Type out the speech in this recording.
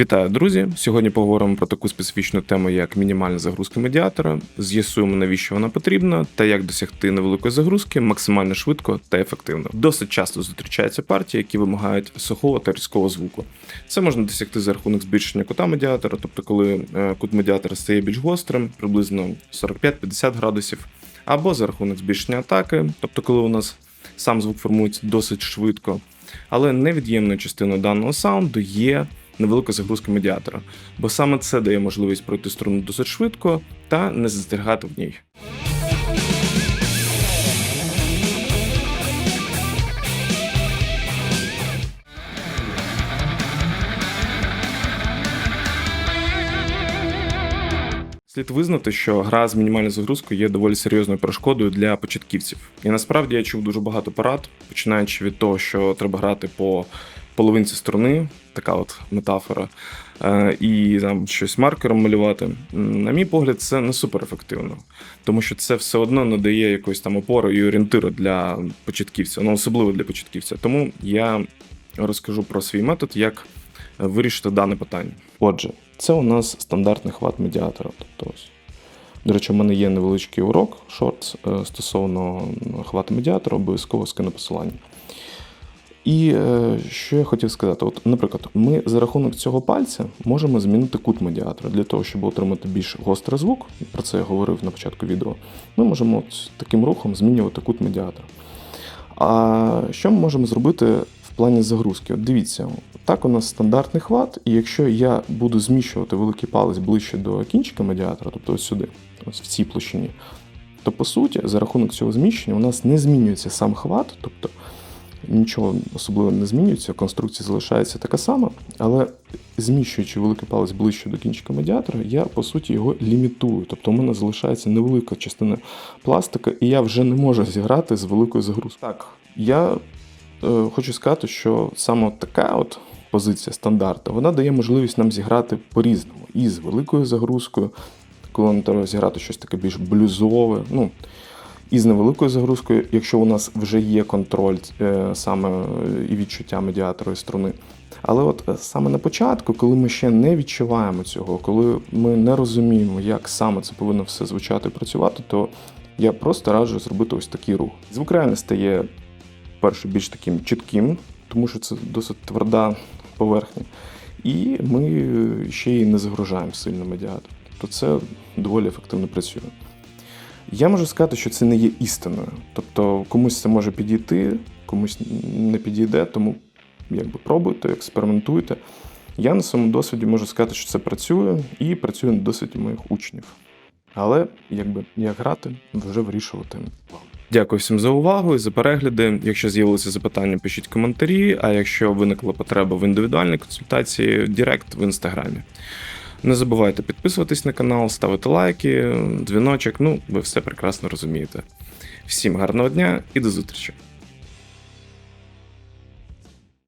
Вітаю, друзі! Сьогодні поговоримо про таку специфічну тему, як мінімальна загрузка медіатора. З'ясуємо, навіщо вона потрібна та як досягти невеликої загрузки максимально швидко та ефективно. Досить часто зустрічаються партії, які вимагають сухого та різкого звуку. Це можна досягти за рахунок збільшення кута медіатора, тобто коли е, кут медіатора стає більш гострим, приблизно 45-50 градусів, або за рахунок збільшення атаки, тобто коли у нас сам звук формується досить швидко. Але невід'ємною частиною даного саунду є невелика загрузка медіатора, бо саме це дає можливість пройти струну досить швидко та не застерігати в ній. Слід визнати, що гра з мінімальною загрузкою є доволі серйозною перешкодою для початківців. І насправді я чув дуже багато порад, починаючи від того, що треба грати по половинці струни, така от метафора, е, і там щось маркером малювати. На мій погляд, це не супер ефективно, тому що це все одно не дає якоїсь там опори і орієнтиру для початківця, ну особливо для початківця. Тому я розкажу про свій метод, як вирішити дане питання. Отже, це у нас стандартний хват медіатора. Тобто. До речі, у мене є невеличкий урок шорт стосовно хвату медіатора, обов'язково скину посилання. І е, що я хотів сказати, от, наприклад, ми за рахунок цього пальця можемо змінити кут медіатора для того, щоб отримати більш гострий звук. Про це я говорив на початку відео. Ми можемо от таким рухом змінювати кут медіатора. А що ми можемо зробити в плані загрузки? От дивіться, так у нас стандартний хват, і якщо я буду зміщувати великий палець ближче до кінчика медіатора, тобто ось сюди, ось в цій площині, то по суті, за рахунок цього зміщення у нас не змінюється сам хват, тобто нічого особливо не змінюється, конструкція залишається така сама, але зміщуючи великий палець ближче до кінчика медіатора, я по суті його лімітую. Тобто у мене залишається невелика частина пластика, і я вже не можу зіграти з великою загрузкою. Так, я е, хочу сказати, що саме така от позиція стандарту, вона дає можливість нам зіграти по-різному. І з великою загрузкою, коли нам треба зіграти щось таке більш блюзове. ну, і з невеликою загрузкою, якщо у нас вже є контроль е, саме е, і відчуття медіатора і струни. Але от е, саме на початку, коли ми ще не відчуваємо цього, коли ми не розуміємо, як саме це повинно все звучати і працювати, то я просто раджу зробити ось такий рух. Звук реально стає перше більш таким чітким, тому що це досить тверда поверхня. І ми ще й не загружаємо сильно медіатор. Тобто це доволі ефективно працює. Я можу сказати, що це не є істиною. Тобто комусь це може підійти, комусь не підійде, тому якби пробуйте, експериментуйте. Я на своєму досвіді можу сказати, що це працює і працює на досвіді моїх учнів. Але якби як грати, вже вирішувати вам. Дякую всім за увагу і за перегляди. Якщо з'явилися запитання, пишіть коментарі. А якщо виникла потреба в індивідуальній консультації, директ в інстаграмі. Не забувайте підписуватись на канал, ставити лайки, дзвіночок. Ну, ви все прекрасно розумієте. Всім гарного дня і до зустрічі!